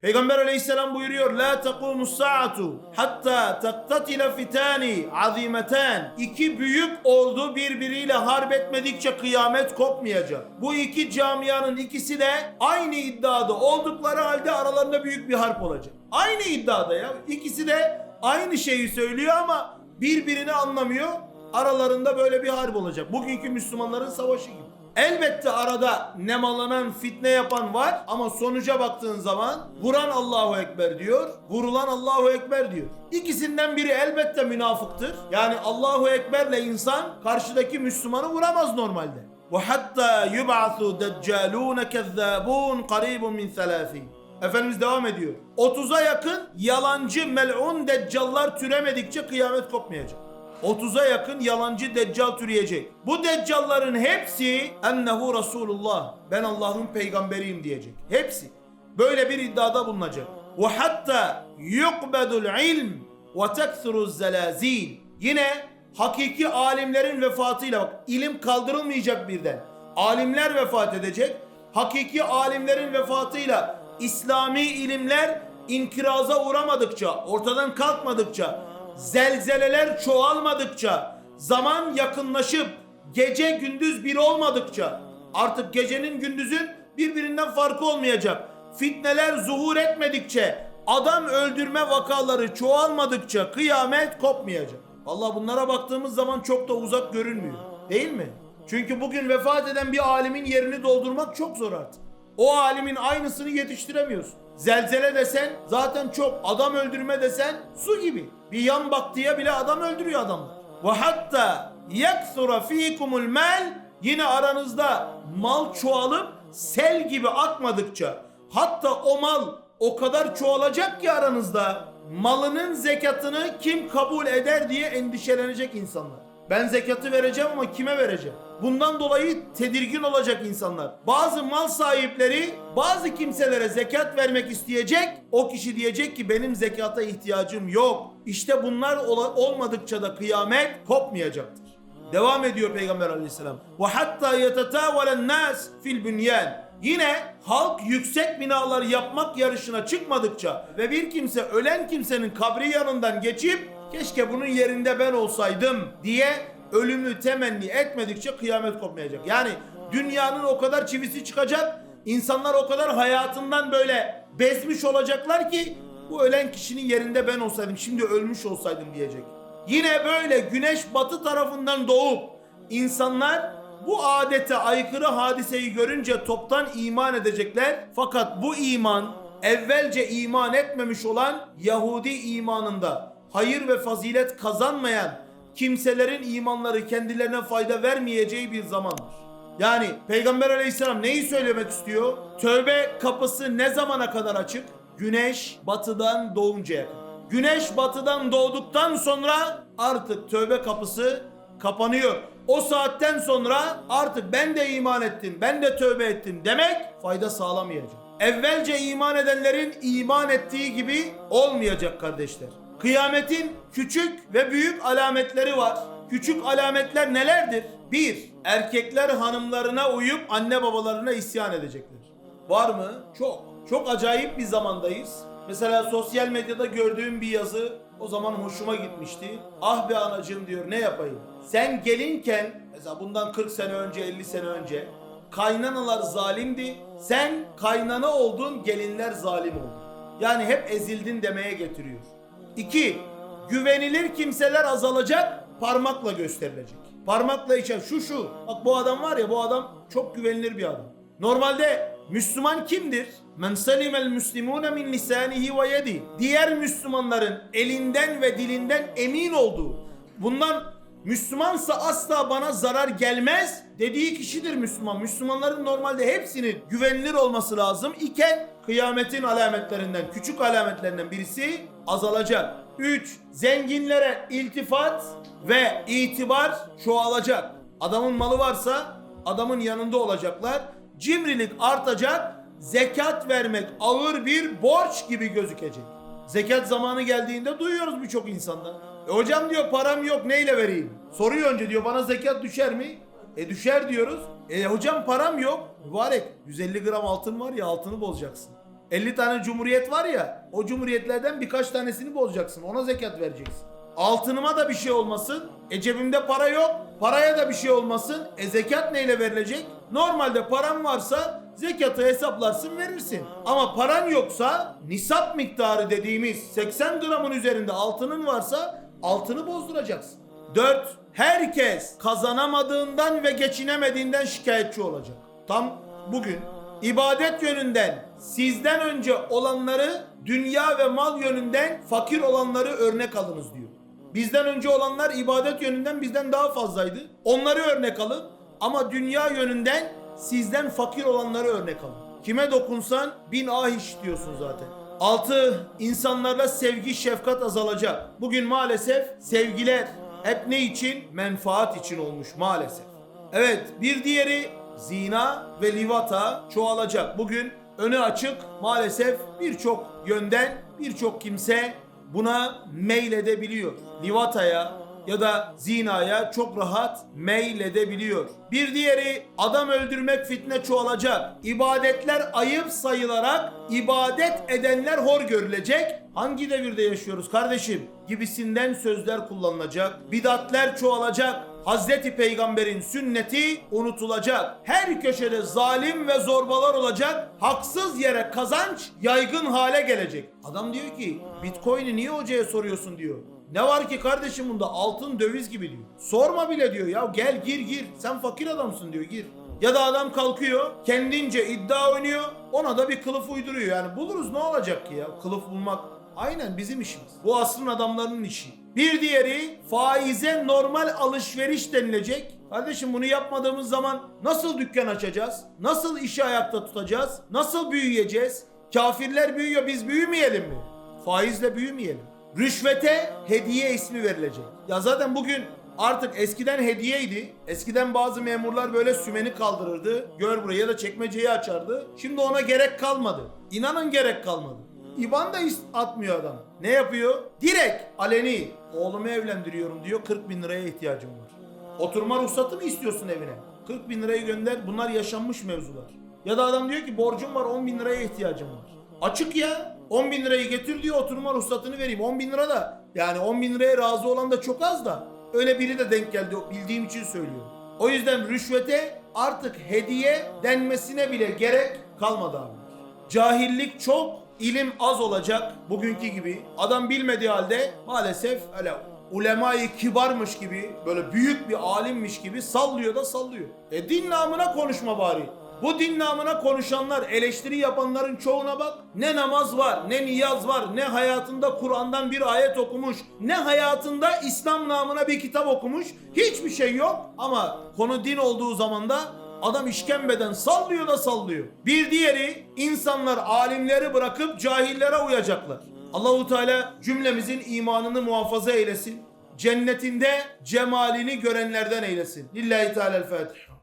Peygamber aleyhisselam buyuruyor La taqumus saatu hatta taktatile fitani azimeten İki büyük ordu birbiriyle harp etmedikçe kıyamet kopmayacak. Bu iki camianın ikisi de aynı iddiada oldukları halde aralarında büyük bir harp olacak. Aynı iddiada ya. İkisi de aynı şeyi söylüyor ama birbirini anlamıyor. Aralarında böyle bir harp olacak. Bugünkü Müslümanların savaşı gibi. Elbette arada nemalanan, fitne yapan var ama sonuca baktığın zaman vuran Allahu Ekber diyor, vurulan Allahu Ekber diyor. İkisinden biri elbette münafıktır. Yani Allahu Ekber'le insan karşıdaki Müslümanı vuramaz normalde. Hatta yub'asu deccalun kezzabun qaribun min 30. Efendimiz devam ediyor. 30'a yakın yalancı mel'un deccallar türemedikçe kıyamet kopmayacak. 30'a yakın yalancı deccal türeyecek. Bu deccalların hepsi ennehu Resulullah. Ben Allah'ın peygamberiyim diyecek. Hepsi. Böyle bir iddiada bulunacak. Ve hatta yukbedul ilm ve tekthuru zelazil. Yine hakiki alimlerin vefatıyla bak ilim kaldırılmayacak birden. Alimler vefat edecek. Hakiki alimlerin vefatıyla İslami ilimler inkiraza uğramadıkça, ortadan kalkmadıkça, zelzeleler çoğalmadıkça, zaman yakınlaşıp gece gündüz bir olmadıkça artık gecenin gündüzün birbirinden farkı olmayacak. Fitneler zuhur etmedikçe, adam öldürme vakaları çoğalmadıkça kıyamet kopmayacak. Allah bunlara baktığımız zaman çok da uzak görünmüyor. Değil mi? Çünkü bugün vefat eden bir alimin yerini doldurmak çok zor artık. O alimin aynısını yetiştiremiyorsun. Zelzele desen zaten çok. Adam öldürme desen su gibi. Bir yan baktıya bile adam öldürüyor adamlar. Ve hatta yeksura fikumul mal yine aranızda mal çoğalıp sel gibi akmadıkça hatta o mal o kadar çoğalacak ki aranızda malının zekatını kim kabul eder diye endişelenecek insanlar. Ben zekatı vereceğim ama kime vereceğim? Bundan dolayı tedirgin olacak insanlar. Bazı mal sahipleri bazı kimselere zekat vermek isteyecek. O kişi diyecek ki benim zekata ihtiyacım yok. İşte bunlar olmadıkça da kıyamet kopmayacaktır. Devam ediyor Peygamber aleyhisselam. Ve hatta yetetavelen nas fil bünyen. Yine halk yüksek binalar yapmak yarışına çıkmadıkça ve bir kimse ölen kimsenin kabri yanından geçip keşke bunun yerinde ben olsaydım diye ölümü temenni etmedikçe kıyamet kopmayacak. Yani dünyanın o kadar çivisi çıkacak, insanlar o kadar hayatından böyle bezmiş olacaklar ki bu ölen kişinin yerinde ben olsaydım, şimdi ölmüş olsaydım diyecek. Yine böyle güneş batı tarafından doğup insanlar bu adete aykırı hadiseyi görünce toptan iman edecekler. Fakat bu iman evvelce iman etmemiş olan Yahudi imanında hayır ve fazilet kazanmayan kimselerin imanları kendilerine fayda vermeyeceği bir zamandır. Yani Peygamber aleyhisselam neyi söylemek istiyor? Tövbe kapısı ne zamana kadar açık? Güneş batıdan doğuncaya kadar. Güneş batıdan doğduktan sonra artık tövbe kapısı kapanıyor. O saatten sonra artık ben de iman ettim, ben de tövbe ettim demek fayda sağlamayacak. Evvelce iman edenlerin iman ettiği gibi olmayacak kardeşler. Kıyametin küçük ve büyük alametleri var. Küçük alametler nelerdir? Bir, erkekler hanımlarına uyup anne babalarına isyan edecekler. Var mı? Çok. Çok acayip bir zamandayız. Mesela sosyal medyada gördüğüm bir yazı o zaman hoşuma gitmişti. Ah be anacığım diyor ne yapayım? Sen gelinken mesela bundan 40 sene önce 50 sene önce kaynanalar zalimdi. Sen kaynana oldun gelinler zalim oldu. Yani hep ezildin demeye getiriyor. İki, güvenilir kimseler azalacak, parmakla gösterilecek. Parmakla içer. Şu şu. Bak bu adam var ya bu adam çok güvenilir bir adam. Normalde Müslüman kimdir? Men salimel muslimune min lisanihi ve yedi. Diğer Müslümanların elinden ve dilinden emin olduğu. Bundan Müslümansa asla bana zarar gelmez dediği kişidir Müslüman. Müslümanların normalde hepsinin güvenilir olması lazım iken kıyametin alametlerinden, küçük alametlerinden birisi azalacak. 3. Zenginlere iltifat ve itibar çoğalacak. Adamın malı varsa adamın yanında olacaklar. Cimrilik artacak. Zekat vermek ağır bir borç gibi gözükecek. Zekat zamanı geldiğinde duyuyoruz birçok insandan. E hocam diyor param yok neyle vereyim? Soruyor önce diyor bana zekat düşer mi? E düşer diyoruz. E hocam param yok. Mübarek 150 gram altın var ya altını bozacaksın. 50 tane cumhuriyet var ya o cumhuriyetlerden birkaç tanesini bozacaksın. Ona zekat vereceksin. Altınıma da bir şey olmasın. E cebimde para yok. Paraya da bir şey olmasın. E zekat neyle verilecek? Normalde paran varsa zekatı hesaplarsın verirsin. Ama paran yoksa nisap miktarı dediğimiz 80 gramın üzerinde altının varsa altını bozduracaksın. 4. Herkes kazanamadığından ve geçinemediğinden şikayetçi olacak. Tam bugün ibadet yönünden sizden önce olanları dünya ve mal yönünden fakir olanları örnek alınız diyor. Bizden önce olanlar ibadet yönünden bizden daha fazlaydı. Onları örnek alın ama dünya yönünden sizden fakir olanları örnek alın. Kime dokunsan bin ah işitiyorsun zaten. 6. İnsanlarla sevgi, şefkat azalacak. Bugün maalesef sevgiler hep ne için? Menfaat için olmuş maalesef. Evet bir diğeri zina ve livata çoğalacak. Bugün önü açık maalesef birçok yönden birçok kimse buna meyledebiliyor. Livataya ya da zinaya çok rahat meyledebiliyor. Bir diğeri adam öldürmek fitne çoğalacak. İbadetler ayıp sayılarak ibadet edenler hor görülecek. Hangi devirde yaşıyoruz kardeşim? Gibisinden sözler kullanılacak. Bidatler çoğalacak. Hazreti Peygamber'in sünneti unutulacak. Her köşede zalim ve zorbalar olacak. Haksız yere kazanç yaygın hale gelecek. Adam diyor ki Bitcoin'i niye hocaya soruyorsun diyor. Ne var ki kardeşim bunda altın döviz gibi diyor. Sorma bile diyor ya gel gir gir sen fakir adamsın diyor gir. Ya da adam kalkıyor kendince iddia oynuyor ona da bir kılıf uyduruyor yani buluruz ne olacak ki ya kılıf bulmak aynen bizim işimiz. Bu asrın adamlarının işi. Bir diğeri faize normal alışveriş denilecek. Kardeşim bunu yapmadığımız zaman nasıl dükkan açacağız? Nasıl işi ayakta tutacağız? Nasıl büyüyeceğiz? Kafirler büyüyor biz büyümeyelim mi? Faizle büyümeyelim. Rüşvete hediye ismi verilecek. Ya zaten bugün artık eskiden hediyeydi. Eskiden bazı memurlar böyle sümeni kaldırırdı. Gör buraya da çekmeceyi açardı. Şimdi ona gerek kalmadı. İnanın gerek kalmadı. İban da atmıyor adam. Ne yapıyor? Direkt aleni. Oğlumu evlendiriyorum diyor. 40 bin liraya ihtiyacım var. Oturma ruhsatı mı istiyorsun evine? 40 bin lirayı gönder. Bunlar yaşanmış mevzular. Ya da adam diyor ki borcum var 10 bin liraya ihtiyacım var. Açık ya. 10 bin lirayı getir diyor oturma ruhsatını vereyim. 10 bin lira da yani 10 bin liraya razı olan da çok az da. Öyle biri de denk geldi bildiğim için söylüyorum. O yüzden rüşvete artık hediye denmesine bile gerek kalmadı abi. Cahillik çok, ilim az olacak bugünkü gibi. Adam bilmediği halde maalesef öyle ulemayı kibarmış gibi böyle büyük bir alimmiş gibi sallıyor da sallıyor. E din namına konuşma bari. Bu din namına konuşanlar, eleştiri yapanların çoğuna bak. Ne namaz var, ne niyaz var, ne hayatında Kur'an'dan bir ayet okumuş, ne hayatında İslam namına bir kitap okumuş. Hiçbir şey yok ama konu din olduğu zaman da Adam işkembeden sallıyor da sallıyor. Bir diğeri insanlar alimleri bırakıp cahillere uyacaklar. Allahu Teala cümlemizin imanını muhafaza eylesin. Cennetinde cemalini görenlerden eylesin. Lillahi Teala'l Fatiha.